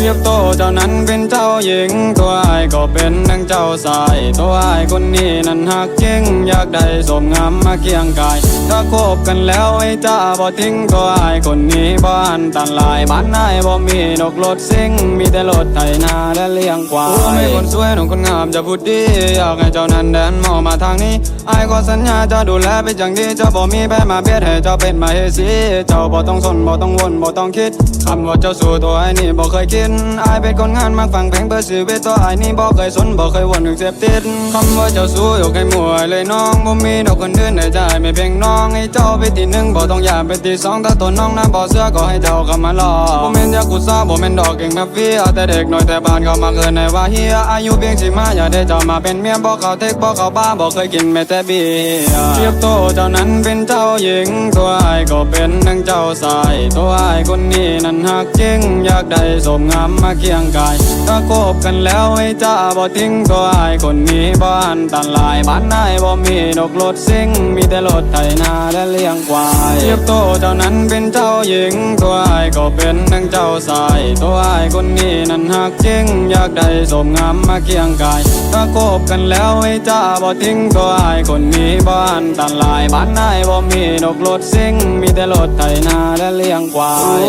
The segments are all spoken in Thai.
เทียบโตเจ้านั้นเป็นเจ้าหญิง ตัวไอ้ก็เป็นนังเจ้าสาย ตัวไอ้คนนี้นั้นหักจริง อยากได้สมงามมาเคียงกาย ถ้าคบกันแล้วไอ้จ้าบ่ทิ้งตัวไอ้คนนี้บ้านตันลายบ้านนายบ่มีนกรถซิ่ง มีแต่รถไถนาและเลี้ยงควายไม่คนสวยน้องคนงามจะพูดดี อยากให้เจ้านั้นเดินมองมาทางนี้ไอ้ก็สัญญาจะดูแลเป็นอย่างดีจะบ่มีแพ้มาเบียดให้เจ้าเป็นมาเฮสีเจ้าบ่ต้องสนบ่ต้องวนบ่ต้องคิดคำว่าเจ้าสู่ตัวไอ้นี่บ่เคยคิดไอ้ายเป็นคนงานมากฟังเพลงเพื่อชีวิตตัวไอ้นี่บอกเคยสนบอกเคยวนถึงเสพติดคำว่าเจ้าสู่ยกให้หมวยเลยน้องบ่มีดอกคนอื่นในใจไม่เพียงน้องให้เจ้าไปที่หนึ่งบอกต้องอยากเป็นทีสองถ้าตัวน้องนั้นบอกเสื้อก็ให้เจ้าเข้ามาลอบ่ม่นยา กุซ่าบ่แม่นดอกเก่งมาเฟียแต่เด็กน้อยแต่บ้านเขามาเกินในว่าเฮียอายุเพียงสิมาอย่าได้เจ้ามาเป็นเมียบ่เขาเทคบ่เขาบ้าบ่เคยกินแม้แต่เบียร์เทียบโตเจ้านั้นเป็นเจ้าหญิง ตัวไอ้ก็เป็นนังเจ้าสาย ตัวไอ้คนนี้นั้นหักจริง อยากได้สมงามมาเคียงกายถ้าคบกันแล้วให้จ้าบ่ทิ้งตัวไอ้คนนี้บ้านตันลายบ้านนายบ่มีนกรถซิ่งมีแต่รถไถนาและเลี้ยงควายเทียบโตเจ้านั้นเป็นเจ้าหญิง ตัวไอ้ก็เป็นนังเจ้าสายตัวไอ้ายคนนี้นั้นหักจริง อยากได้สมงามมาเคียงกาย ถ้าคบกันแล้วให้จ้าบ่ทิ้งตัวไอ้ายคนนี้บ้านตันลายบ้านนายบ่มีนกรถซิ่งมีแต่รถไถนาและเลี้ยงควาย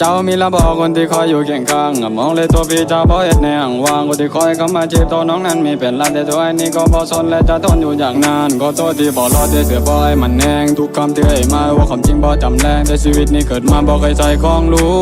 เจ้ามีระบอกคนที่คอยอยู่เคียงข้างมองเลยตัวพี่เจ้าบ่เห็ดในห่างว่างคนที่คอยเข้ามาจีบตัวน้องนั้นมีเป็นลันแต่ตัวไอ้นี่ก็พอสนและจะทนอยู่อย่างนานก็ตัวที่บ่รอดได้เสือบ่ให้มันแนงทุกคำที่ให้มาว่าความจริงบอจำแรงแต่ชีวิตนี้เกิดมาบ่เคยใส่ของรู้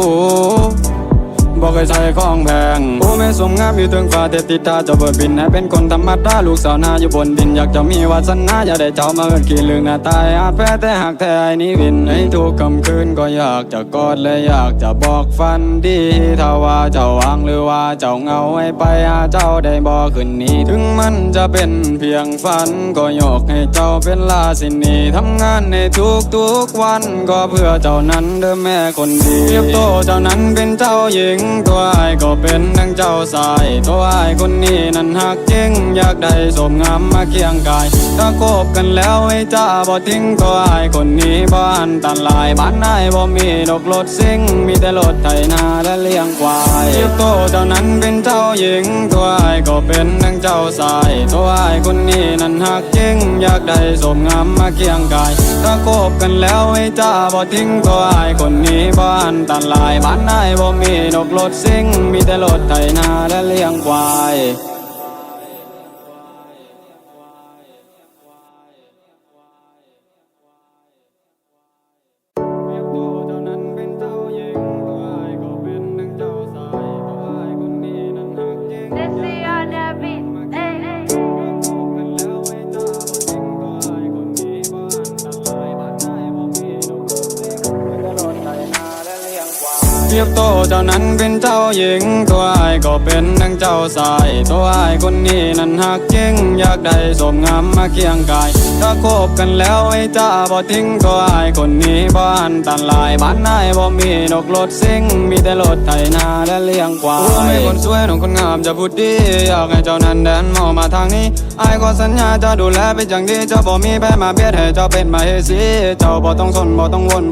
บอกเคยใช้ของแพงผู้ไม่สมงามอยู่ถึงฟ้าแต่ติดตาเจะเบิดบินให้เป็นคนธรรมดาลูกสาวนาอยู่บนดินอยากจะมีวาสนาอยากได้เจ้ามาเอินกี่ลืงหน้าตายอาจแพ้แต่หากแท้ไอ้นี้วินในทุกคำคืนก็อยากจะกอดและอยากจะบอกฟันดีถ้าว่าเจ้าวางหรือว่าเจ้าเงาให้ไปหาเจ้าได้บ่ขึ้นนี้ ถึงมันจะเป็นเพียงฝันก็ยกให้เจ้าเป็นลาสินีทำงานในทุกทุกวันก็เพื่อเจ้านั้นเด้อแม่คนดีเทียบโตเจ้านั้นเป็นเจ้าหญิงตัวไอ้ก็เป็นนังเจ้าสาย ตัวไอ้คนนี้นั้นหักจริง อยากได้สมงามมาเคียงกาย ถ้าคบกันแล้วไอ้จ้าบ่ทิ้งตัวไอ้คนนี้บ้านตันลายบ้านนายบ่มีนกรถซิ่งมีแต่รถไถนาและเลี้ยงควายเทียบโตเจ้านั้นเป็นเจ้าหญิงตัว เป็นนังเจ้าสาย ตัวไอ้ายคนนี้นั้นหักจริง อยากได้สมงามมาเคียงกาย ถ้าคบกันแล้วไอ้จ้าบ่ทิ้งตัวไอ้ายคนนี้บ้านตันลายบ้านนายบ่มีนกรถซิ่ง มีแต่รถไถนาและเลี้ยงควาย ยบโตเจ้านั้นเป็นเจ้าหญิง ตัวไอ้ายก็เป็นนังเจ้าสาย ตัวไอ้ายคนนี้นั้นหักจริง อยากได้สมงามมาเคียงกาย ถ้าคบกันแล้วให้จ้าบ่ทิ้งตัวไอ้ายคนนี้บ้านตันลายบ้านนายบ่มีนกรถซิ่ง มีแต่รถไถนาและเลี้ยงควายไม่คนสวยน้องคนงามจะพูดดีอยากให้เจ้านั้นเดินมองมาทางนี้ไอ้ายก็สัญญาจะดูแลเป็นอย่างดีเจ้าบ่มีแพ้มาเบียดให้เจ้าเป็นมาเฮสีเจ้าบ่ต้องสนบ่ต้องวน